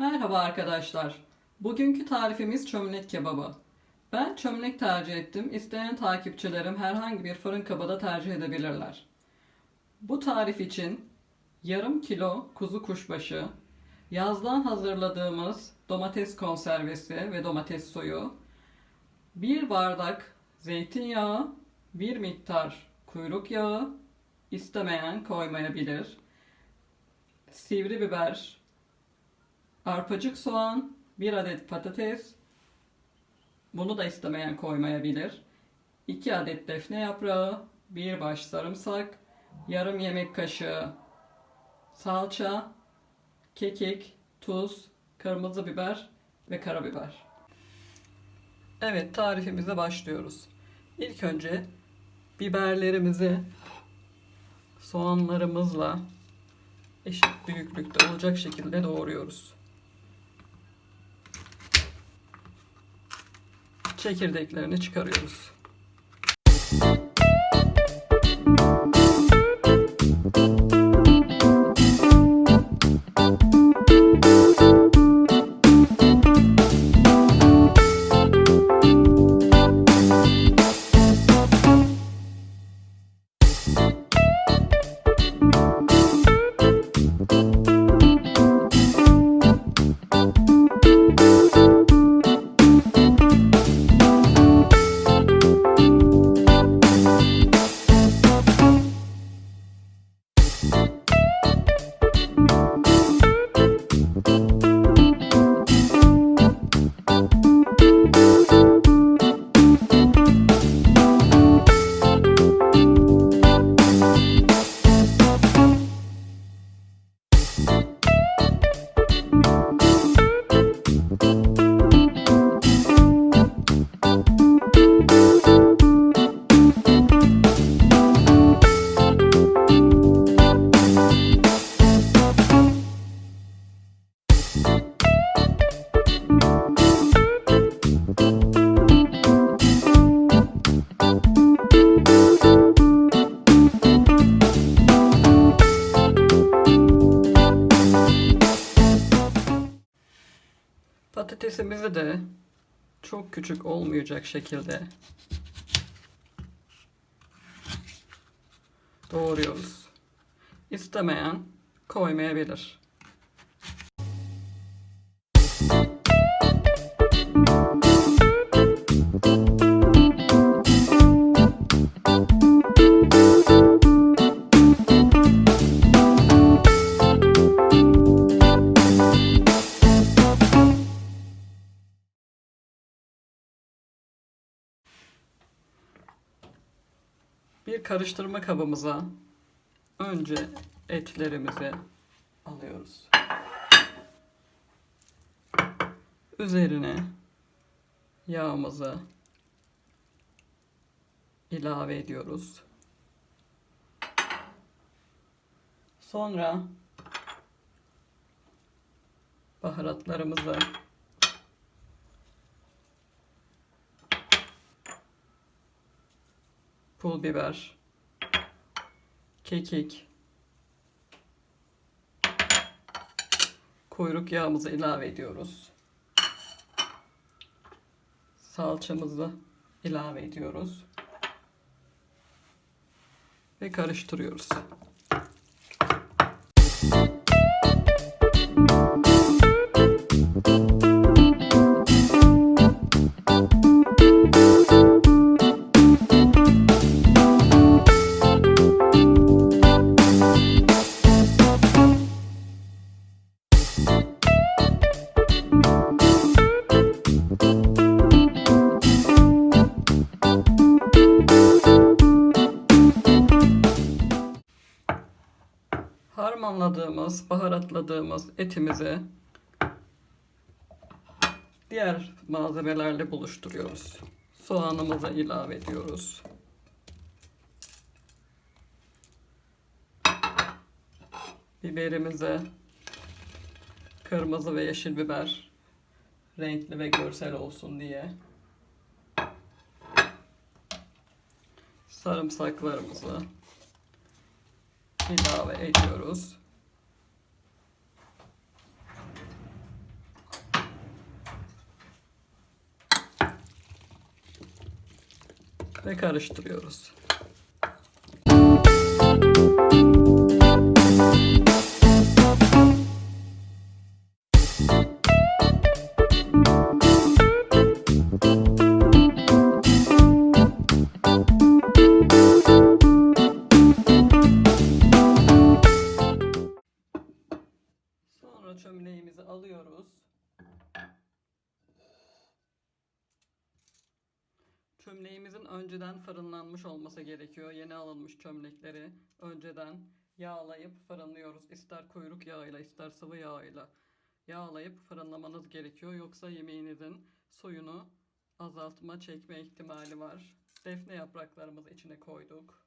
Merhaba arkadaşlar. Bugünkü tarifimiz çömlek kebabı. Ben çömlek tercih ettim. İsteyen takipçilerim herhangi bir fırın kabı da tercih edebilirler. Bu tarif için yarım kilo kuzu kuşbaşı, yazdan hazırladığımız domates konservesi ve domates suyu, bir bardak zeytinyağı, bir miktar kuyruk yağı, istemeyen koymayabilir, sivri biber, arpacık soğan, bir adet patates, bunu da istemeyen koymayabilir, 2 adet defne yaprağı, bir baş sarımsak, yarım yemek kaşığı salça, kekik, tuz, kırmızı biber ve karabiber. Evet tarifimize başlıyoruz. İlk önce biberlerimizi soğanlarımızla eşit büyüklükte olacak şekilde doğruyoruz. Çekirdeklerini çıkarıyoruz. De çok küçük olmayacak şekilde doğruyoruz. İstemeyen koymayabilir. Bir karıştırma kabımıza önce etlerimizi alıyoruz. Üzerine yağımızı ilave ediyoruz. Sonra baharatlarımızı pul biber, kekik, kuyruk yağımızı ilave ediyoruz. Salçamızı ilave ediyoruz. Ve karıştırıyoruz. Harmanladığımız, baharatladığımız etimizi diğer malzemelerle buluşturuyoruz. Soğanımızı ilave ediyoruz. Biberimize kırmızı ve yeşil biber renkli ve görsel olsun diye sarımsaklarımızı ilave ediyoruz. Ve karıştırıyoruz. Çömleğimizin önceden fırınlanmış olması gerekiyor. Yeni alınmış çömlekleri önceden yağlayıp fırınlıyoruz. İster kuyruk yağıyla ister sıvı yağıyla yağlayıp fırınlamanız gerekiyor. Yoksa yemeğinizin suyunu azaltma çekme ihtimali var. Defne yapraklarımızı içine koyduk.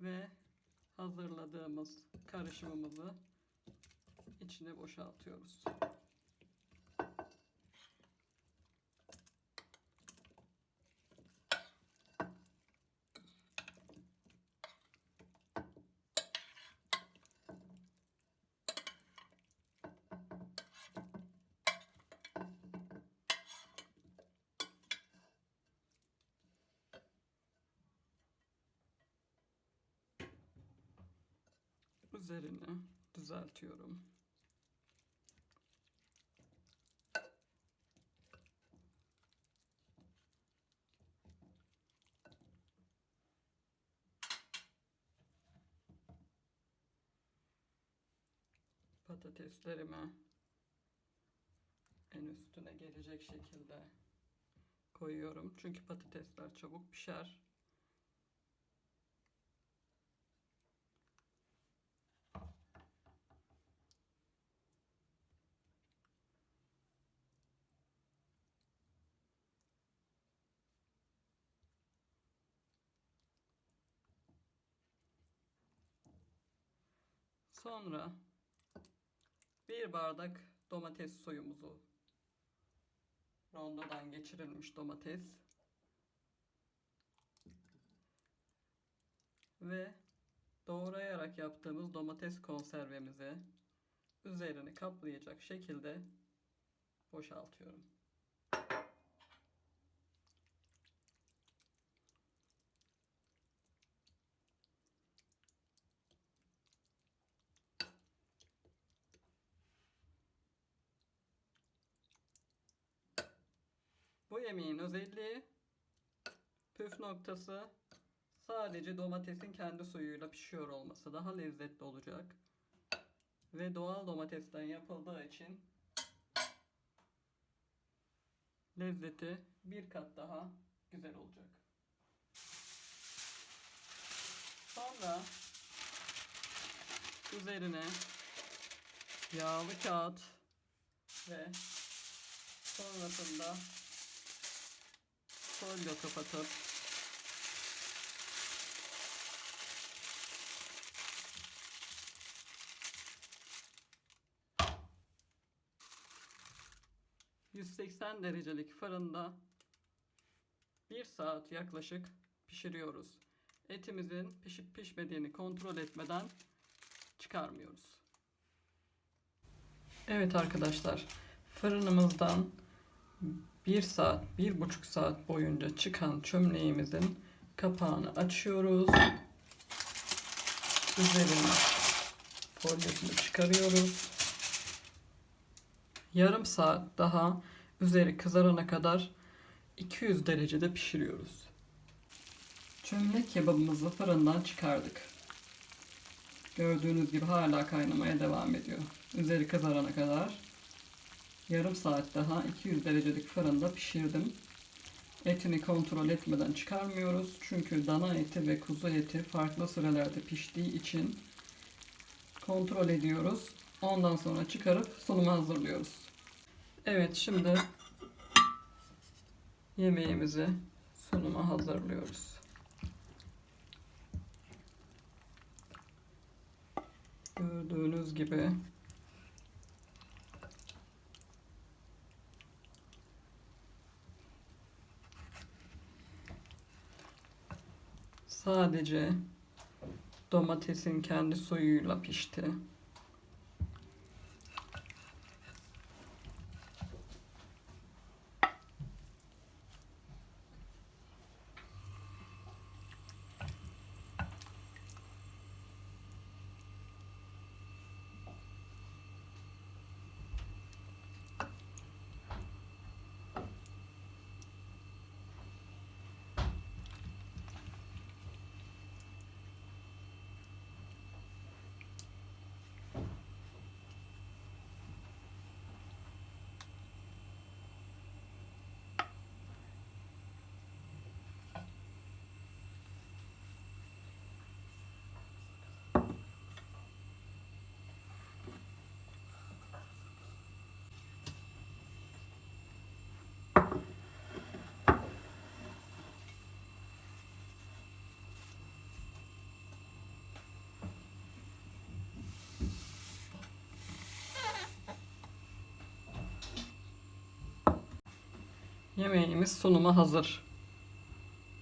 Ve hazırladığımız karışımımızı içine boşaltıyoruz. Üzerini düzeltiyorum. Patateslerimi en üstüne gelecek şekilde koyuyorum. Çünkü patatesler çabuk pişer. Sonra bir bardak domates suyumuzu rondodan geçirilmiş domates ve doğrayarak yaptığımız domates konservemizi üzerini kaplayacak şekilde boşaltıyorum. Bu yemeğin özelliği püf noktası sadece domatesin kendi suyuyla pişiyor olması daha lezzetli olacak. Ve doğal domatesten yapıldığı için lezzeti bir kat daha güzel olacak. Sonra üzerine yağlı kağıt ve sonrasında folyo kapatıp ...180 derecelik fırında... ...1 saat yaklaşık pişiriyoruz. Etimizin pişip pişmediğini kontrol etmeden... ...çıkarmıyoruz. Evet arkadaşlar... ...fırınımızdan... Bir saat, bir buçuk saat boyunca çıkan çömleğimizin kapağını açıyoruz. Üzerine folyosunu çıkarıyoruz. Yarım saat daha üzeri kızarana kadar 200 derecede pişiriyoruz. Çömlek kebabımızı fırından çıkardık. Gördüğünüz gibi hala kaynamaya devam ediyor. Üzeri kızarana kadar yarım saat daha 200 derecelik fırında pişirdim. Etini kontrol etmeden çıkarmıyoruz. Çünkü dana eti ve kuzu eti farklı sürelerde piştiği için kontrol ediyoruz. Ondan sonra çıkarıp sunuma hazırlıyoruz. Evet şimdi yemeğimizi sunuma hazırlıyoruz. Gördüğünüz gibi sadece domatesin kendi suyuyla pişti. Yemeğimiz sunuma hazır.